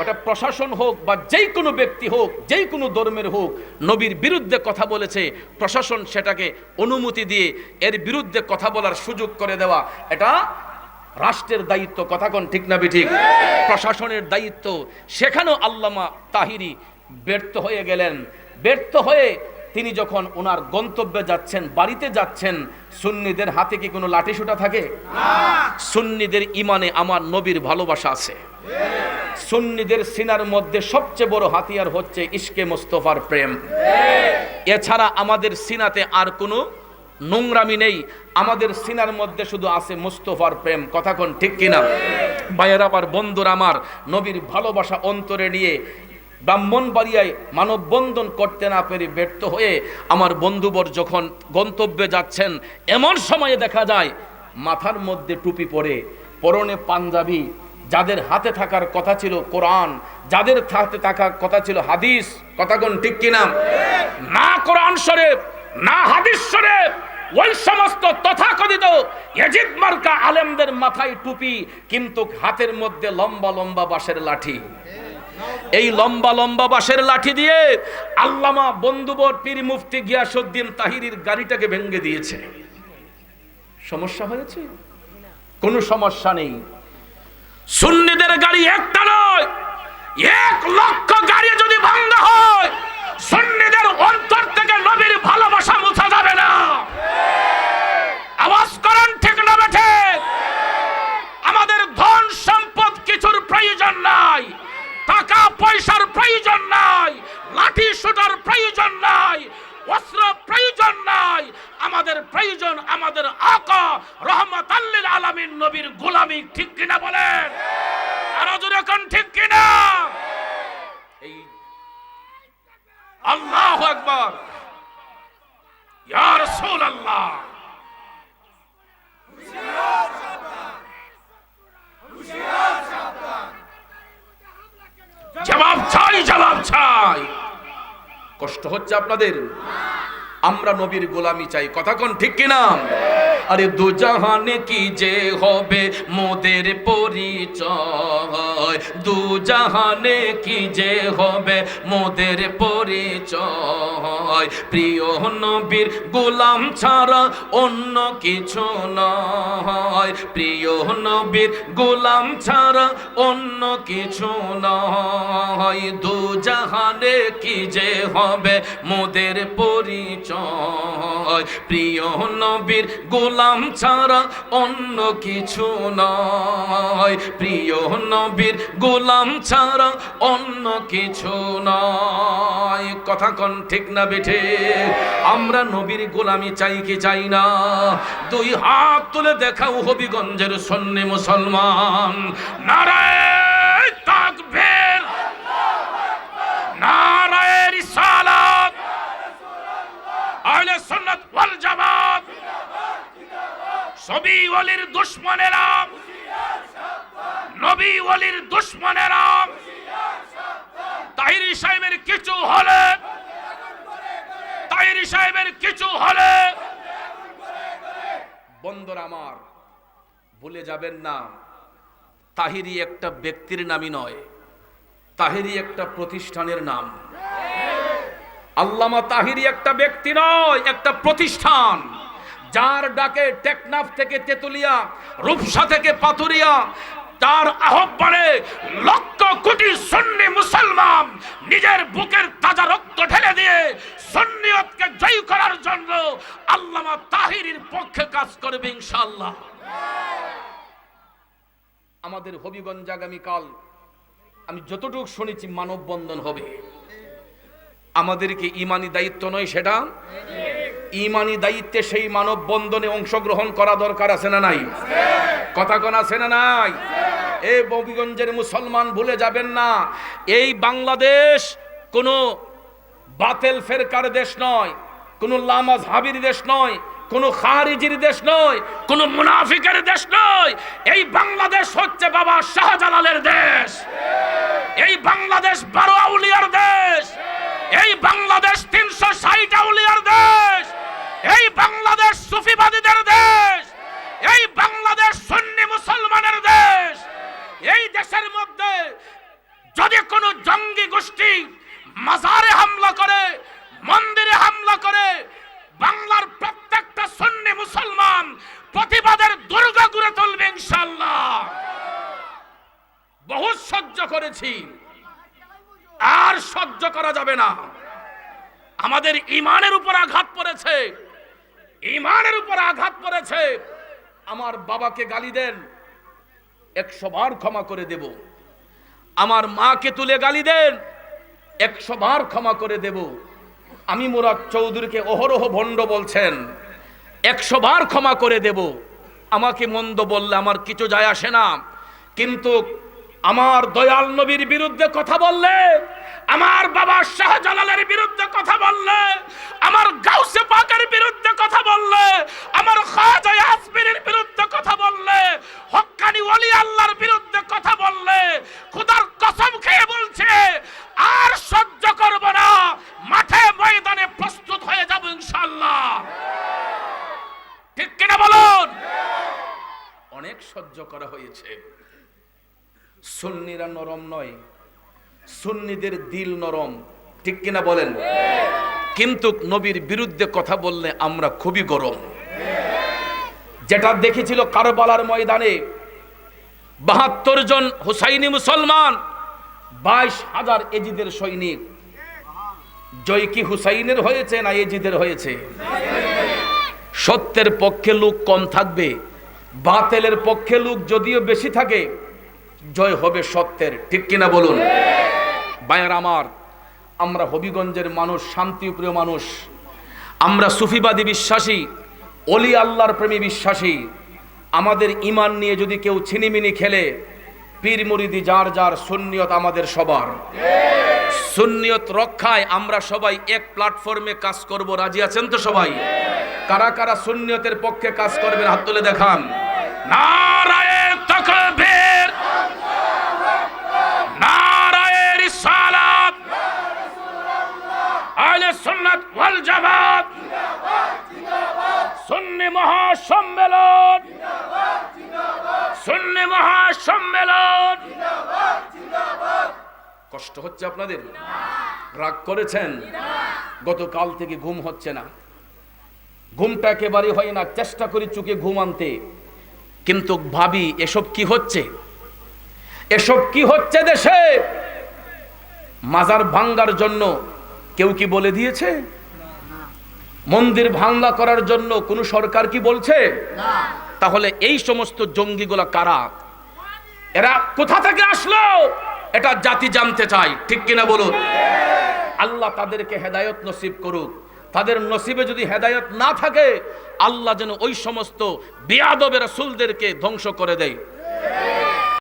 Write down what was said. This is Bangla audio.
ওটা প্রশাসন হোক বা যেই কোনো ব্যক্তি হোক যেই কোনো ধর্মের হোক নবীর বিরুদ্ধে কথা বলেছে প্রশাসন সেটাকে অনুমতি দিয়ে এর বিরুদ্ধে কথা বলার সুযোগ করে দেওয়া এটা রাষ্ট্রের দায়িত্ব কথা কোন ঠিক না ঠিক প্রশাসনের দায়িত্ব। সেখানেও আল্লামা তাহিরি ব্যর্থ হয়ে গেলেন। ব্যর্থ হয়ে তিনি যখন ওনার গন্তব্যে যাচ্ছেন বাড়িতে যাচ্ছেন সুন্নিদের হাতে কি কোনো লাঠিসোঁটা থাকে? সুন্নিদের ইমানে আমার নবীর ভালোবাসা আছে। সুন্নিদের সিনার মধ্যে সবচেয়ে বড় হাতিয়ার হচ্ছে ইশকে মোস্তফার প্রেম। এছাড়া আমাদের সিনাতে আর কোনো নোংরামি নেই। আমাদের সিনার মধ্যে শুধু আছে মুস্তফার প্রেম। কথা কোন ঠিক কিনা? ভাইয়ের আবার বন্ধুর আমার, নবীর ভালোবাসা অন্তরে নিয়ে ব্রাহ্মণবাড়িয়ায় মানববন্ধন করতে না পেরে ব্যর্থ হয়ে আমার বন্ধুবর যখন গন্তব্যে যাচ্ছেন, এমন সময়ে দেখা যায়, মাথার মধ্যে টুপি পরে পরনে পাঞ্জাবি যাদের হাতে থাকার কথা ছিল কোরআন, যাদের হাতে থাকার কথা ছিল হাদিস কথা কোন ঠিক কিনা? না কোরআন শরীফ, না হাদিস শরীফ, ওই সমস্ত তথাকথিত এজিদ মার্কা আলেমদের মাথায় টুপি, কিন্তু হাতের মধ্যে লম্বা লম্বা বাঁশের লাঠি। এই লম্বা লম্বা বাঁশের লাঠি দিয়ে আল্লামা বন্ধুবর পীর মুফতি গিয়াসুদ্দিন তাহিরির গাড়িটাকে ভেঙে দিয়েছে। সমস্যা হয়েছে? কোনো সমস্যা নেই। সুন্নিদের গাড়ি একটা নয় এক লক্ষ গাড়ি যদি ভাঙ্গা হয় সুন্নিদের অন্তর থেকে নবীর ভালোবাসা মুছা যাবে না আওয়াজ করেন ঠিক না বেঠে আমাদের ধন সম্পদ কিছুর প্রয়োজন নাই টাকা পয়সার প্রয়োজন নাই লাঠি সুটার প্রয়োজন নাই অস্ত্র প্রয়োজন নাই আমাদের প্রয়োজন আমাদের আকা রহমত আল্লিল আলামিন নবীর গোলামি ঠিক কিনা বলেন আরও জোরে কোন ঠিক কিনা এই আল্লাহু ইয়ার সোল আল্লাহ জবাব চাই জবাব চাই। কষ্ট হচ্ছে আপনাদের? আমরা নবীর গোলামি চাই। কথা কোন ঠিক কিনা? আরে দু জাহানে কি যে হবে মোদের পরিচয়? দু জাহানে কি যে হবে মোদের পরিচয়? প্রিয় নবীর গোলাম ছাড়া অন্য কিছু নয়। প্রিয় নবীর গোলাম ছাড়া অন্য কিছু নয়। দু জাহানে কি যে হবে মোদের পরিচয়? প্রিয় নবীর গোলাম ছাড়া অন্য কিছু নয়। প্রিয় নবীর গোলাম ছাড়া অন্য কিছু নয়। কথা কন ঠিক না বেঠে? আমরা নবীর গোলামি চাই কি চাই না? দুই হাত তুলে দেখাও হবিগঞ্জের সন্নি মুসলমান। নারায় তাকবীর। নারায় রিসালাত। আহলে সুন্নাত ওয়াল সবই ওলির দুশ্মনেরা। নবী ওলির দুশ্মনেরা। তাহিরি সাহেবের কিছু হলে, তাহিরি সাহেবের কিছু হলে। বন্ধুরা আমার, ভুলে যাবেন না। তাহিরি একটা ব্যক্তির নামই নয়, তাহিরি একটা প্রতিষ্ঠানের নাম। আল্লামা তাহিরি একটা ব্যক্তি নয়, একটা প্রতিষ্ঠান। যার ডাকে টেকনাফ থেকে তেতুলিয়া, রূপসা থেকে পাথুরিয়া, তার আহ্বানে লক্ষ কোটি সন্নি মুসলমান নিজের বুকের তাজা রক্ত ঢেলে দিয়ে সন্নিয়তকে জয় করার জন্য আল্লামা তাহিরির পক্ষে কাজ করবে ইনশাআল্লাহ। আমাদের হবিগঞ্জ আগামীকাল, আমি যতটুকু শুনেছি মানববন্ধন হবে। আমাদেরকে ইমানি দায়িত্ব নয় সেটা? ইমানি দায়িত্বে সেই মানববন্ধনে অংশগ্রহণ করা দরকার আছে না নাই? কথা কোন আছে না নাই? এই ববিগঞ্জের মুসলমান ভুলে যাবেন না। এই বাংলাদেশ কোনো বাতেল ফেরকার দেশ নয়, কোনো লামাজ হাবির দেশ নয়, কোন খারিজির দেশ নয়, কোন মুনাফিকের দেশ নয়। এই বাংলাদেশ হচ্ছে বাবা শাহজালালের দেশ। এই বাংলাদেশ বারো আউলিয়ার দেশ। এই বাংলাদেশ তিনশো ষাট এই বাংলাদেশ সুফিবাদীদের দেশ, এই বাংলাদেশ সুন্নি মুসলমানের দেশ, এই দেশের মধ্যে যদি কোনো জঙ্গি গোষ্ঠী মাজারে হামলা করে, মন্দিরে হামলা করে, বাংলার প্রত্যেকটা সুন্নি মুসলমান প্রতিবাদের দুর্গা গড়ে তুলবে ইনশাল্লাহ বহু সহ্য করেছি, আর সহ্য করা যাবে না। আমাদের ইমানের উপর আঘাত পড়েছে। ইমানের উপর আঘাত পড়েছে আমার বাবাকে গালি দেন, একশো বার ক্ষমা করে দেব। আমার মাকে তুলে গালি দেন, একশো বার ক্ষমা করে দেব। আমি মুরাদ চৌধুরীকে অহরহ ভণ্ড বলছেন, একশো বার ক্ষমা করে দেব। আমাকে মন্দ বললে আমার কিছু যায় আসে না। কিন্তু আমার দয়াল নবীর বিরুদ্ধে কথা বললে আমার বাবা শাহজালালের বিরুদ্ধে কথা বললে, আমার গাউসে পাকের বিরুদ্ধে কথা বললে, আমার খাজা আসমিনের বিরুদ্ধে কথা বললে হক্কানি ওলি আল্লাহর বিরুদ্ধে কথা বললে, খুদার কসম খেয়ে বলছে, আর সহ্য করব না, মাঠে ময়দানে প্রস্তুত হয়ে যাব ইনশাআল্লাহ। ঠিক কিনা বলুন? অনেক সহ্য করা হয়েছে। সুন্নিরা নরম নয়। সুন্নিদের দিল নরম, ঠিক কিনা বলেন? কিন্তু নবীর বিরুদ্ধে কথা বললে আমরা খুবই গরম। যেটা দেখেছিল কারবালার ময়দানে বাহাত্তর জন হুসাইনি মুসলমান, বাইশ হাজার এজিদের সৈনিক। জয় কি হুসাইনের হয়েছে না এজিদের হয়েছে? সত্যের পক্ষে লোক কম থাকবে, বাতেলের পক্ষে লোক যদিও বেশি থাকে, জয় হবে সত্যের, ঠিক কিনা বলুন? বায়ার আমার, আমরা হবিগঞ্জের মানুষ, শান্তিপ্রিয় মানুষ, আমরা সুফিবাদী বিশ্বাসী, অলি আল্লাহর প্রেমী বিশ্বাসী, আমাদের ইমান নিয়ে যদি কেউ ছিনিমিনি খেলে, পীর মুরিদি যার যার সুন্নিয়ত আমাদের সবার। সুন্নিয়ত রক্ষায় আমরা সবাই এক প্ল্যাটফর্মে কাজ করব, রাজি আছেন তো সবাই? কারা কারা সুন্নিয়তের পক্ষে কাজ করবেন, হাত তুলে দেখান। নারায়ে তাকবীর নারায়ে রিসালাত আহলে সুন্নাত ওয়াল জামাত সুন্নি মহাসম্মেলন সুন্নি মহাসম্মেলন কষ্ট হচ্ছে আপনাদের? রাগ করেছেন? গতকাল থেকে ঘুম হচ্ছে না। ঘুমটা একেবারে হয় না চেষ্টা করি চুকে ঘুম আনতে। কিন্তু ভাবি এসব কি হচ্ছে? এসব কি হচ্ছে দেশে? মাজার ভাঙ্গার জন্য কেউ কি বলে দিয়েছে? মন্দির ভাঙ্গা করার জন্য কোনো সরকার কি বলছে? তাহলে এই সমস্ত জঙ্গিগুলা কারা? এরা কোথা থেকে আসলো? এটা জাতি জানতে চায়। ঠিক কিনা বলুন? আল্লাহ তাদেরকে হেদায়ত নসিব করুক। তাদের নসিবে যদি হেদায়ত না থাকে, আল্লাহ যেন ওই সমস্ত বিয়াদবের সুলদেরকে ধ্বংস করে দেয়।